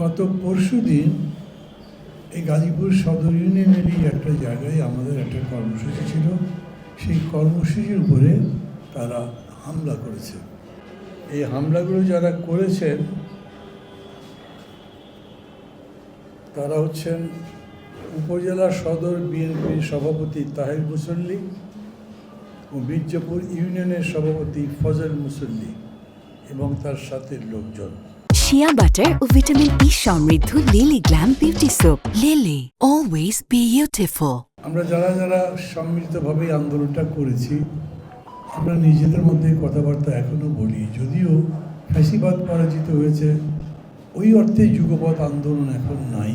গত পরশু দিন এই গাজীপুর সদর ইউনিয়নেরই একটা জায়গায় আমাদের একটা কর্মসূচি ছিল। সেই কর্মসূচির উপরে তারা হামলা করেছে। এই হামলাগুলো যারা করেছেন, তারা হচ্ছেন উপজেলা সদর বিএনপির সভাপতি তাহের মুসল্লি ও মির্জাপুর ইউনিয়নের সভাপতি ফজল মুসল্লি এবং তার সাথে লোকজন। শিয়া বাটার ও ভিটামিন ই সমৃদ্ধ Lily glam beauty soap Lily always beautiful আমরা যারা যারা সম্মিলিতভাবে আন্দোলনটা করেছি, আমরা নিজেদের মধ্যে কথাবার্তা এখনও বলি। যদিও ফ্যাসিবাদ পরাজিত হয়েছে, ওই অর্থে যুগপৎ আন্দোলন এখন নাই।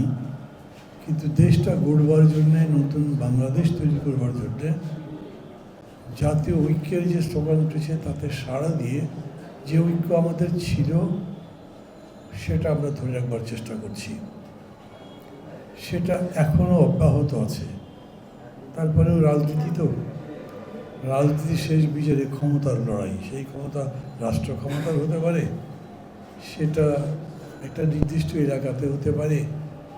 কিন্তু দেশটা গড়বার জন্যে, নতুন বাংলাদেশ তৈরি করবার জন্যে, জাতীয় ঐক্যের যে স্লোগান উঠেছে, তাতে সাড়া দিয়ে যে ঐক্য আমাদের ছিল সেটা আমরা ধরে রাখবার চেষ্টা করছি। সেটা এখনও অব্যাহত আছে। তারপরেও রাজনীতি তো। রাজনীতি শেষ বিচারে ক্ষমতার লড়াই। সেই ক্ষমতা রাষ্ট্র ক্ষমতার হতে পারে। সেটা একটা নির্দিষ্ট এলাকাতে হতে পারে।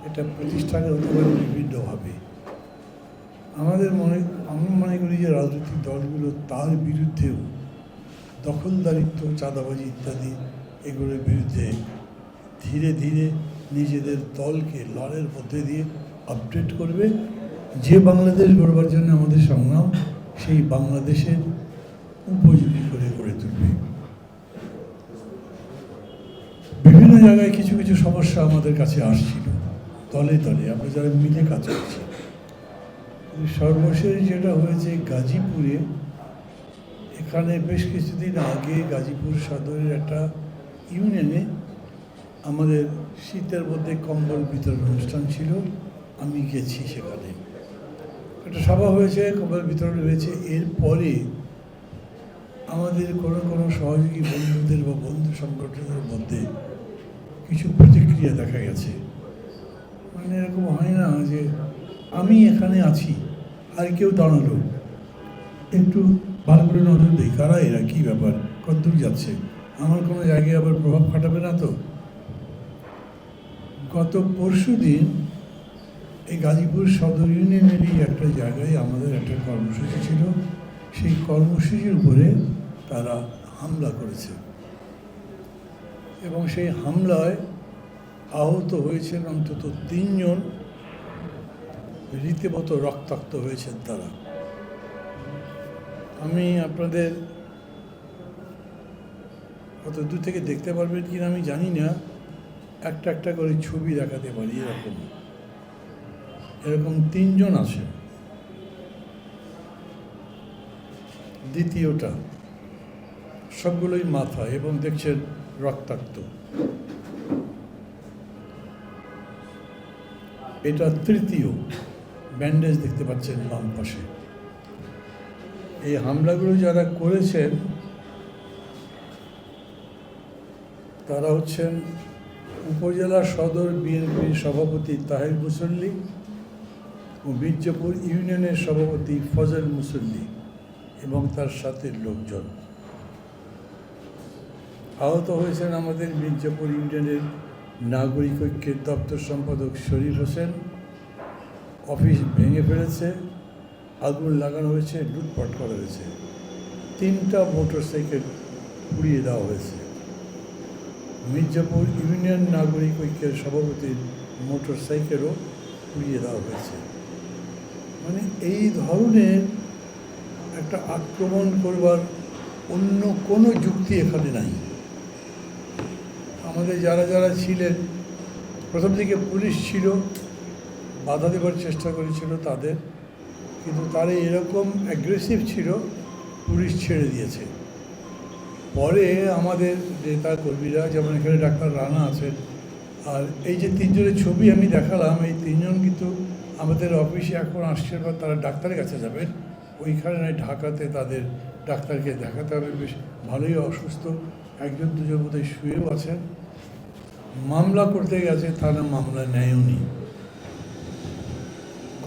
এটা প্রতিষ্ঠানে হতে পারে বিভিন্নভাবে। আমাদের মনে, আমি মনে করি যে রাজনৈতিক দলগুলো তার বিরুদ্ধেও দখলদারিত্ব, চাঁদাবাজি ইত্যাদি এগুলোর বিরুদ্ধে ধীরে ধীরে নিজেদের দলকে লড়ের মধ্যে দিয়ে আপডেট করবে। যে বাংলাদেশ গড়বার জন্য আমাদের সংগ্রাম, সেই বাংলাদেশের উপযোগী করে গড়ে তুলবে। বিভিন্ন জায়গায় কিছু কিছু সমস্যা আমাদের কাছে আসছিল। দলে দলে আমরা যারা মিলে কাজ করছি। সর্বশেষ যেটা হয়েছে, গাজীপুরে এখানে বেশ কিছুদিন আগে গাজীপুর সদরের একটা ইউনিয়নে আমাদের শীতের মধ্যে কম্বল বিতরণ অনুষ্ঠান ছিল, আমি গেছি সেখানে। একটা সভা হয়েছে, কম্বল বিতরণ হয়েছে। এরপরে আমাদের কোনো কোনো সহযোগী বন্ধুদের বা বন্ধু সংগঠনের মধ্যে কিছু প্রতিক্রিয়া দেখা গেছে। মানে এরকম হয় না যে আমি এখানে আছি, আর কেউ দাঁড়াল। একটু ভালো করে নজর দিই, কারা এরা, কী ব্যাপার, কতদূর যাচ্ছে? আমার কোনো জায়গায় আবার প্রভাব খাটাবে না তো? গত পরশু দিন এই গাজীপুর সদর ইউনিয়নেরই একটা জায়গায় আমাদের একটা কর্মসূচি ছিল। সেই কর্মসূচির উপরে তারা হামলা করেছে। এবং সেই হামলায় আহত হয়েছেন অন্তত তিনজন। রীতিমতো রক্তাক্ত হয়েছেন তারা। আমি আপনাদের কত দূর থেকে দেখতে পারবেন কিনা আমি জানি না। একটা একটা করে ছবি দেখাতে পারি, এরকম। এরকম তিনজন আছে। দ্বিতীয়টা, সবগুলোই মাথা এবং দেখছেন রক্তাক্ত। এটা তৃতীয়, ব্যান্ডেজ দেখতে পাচ্ছেন বাম পাশে। এই হামলাগুলো যারা করেছেন, তারা হচ্ছেন উপজেলা সদর বিএনপির সভাপতি তাহের মুসল্লি ও মির্জাপুর ইউনিয়নের সভাপতি ফজল মুসল্লি এবং তার সাথে লোকজন। আহত হয়েছেন আমাদের মির্জাপুর ইউনিয়নের নাগরিক ঐক্যের দপ্তর সম্পাদক শরীফ হোসেন। অফিস ভেঙে ফেলেছে, আগুন লাগানো হয়েছে, লুটপাট করা হয়েছে। তিনটা মোটর সাইকেল পুড়িয়ে দেওয়া হয়েছে। মির্জাপুর ইউনিয়ন নাগরিক ঐক্যের সভাপতির মোটর সাইকেলও পুড়িয়ে দেওয়া হয়েছে। মানে এই ধরনের একটা আক্রমণ করবার অন্য কোনো যুক্তি এখানে নাই। আমাদের যারা যারা ছিলেন, প্রথম দিকে পুলিশ ছিল, বাধা দেবার চেষ্টা করেছিল তাদের, কিন্তু তারা এরকম অ্যাগ্রেসিভ ছিল, পুলিশ ছেড়ে দিয়েছে। পরে আমাদের নেতা কর্মীরা, যেমন এখানে ডাক্তার রানা আছেন, আর এই যে তিনজনের ছবি আমি দেখালাম, এই তিনজন কিন্তু আমাদের অফিসে এখন আসছেন বা তারা ডাক্তারের কাছে যাবেন। ওইখানে নয়, ঢাকাতে তাদের ডাক্তারকে দেখাতে হবে। বেশ ভালোই অসুস্থ। একজন দুজন বোধহয় শুয়েও আছেন। মামলা করতে গেছে থানা মামলা নেয়নি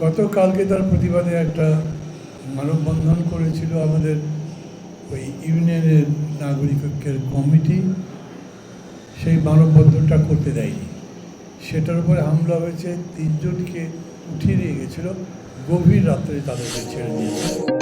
গতকালকে তার প্রতিবাদে একটা মানববন্ধন করেছিল আমাদের ওই ইউনিয়নের নাগরিক ঐক্যের কমিটি সেই মানববন্ধনটা করতে দেয়নি। সেটার উপরে হামলা হয়েছে, তিনজনকে উঠিয়ে নিয়ে গেছিল, গভীর রাত্রে তাদেরকে ছেড়ে দিয়েছে।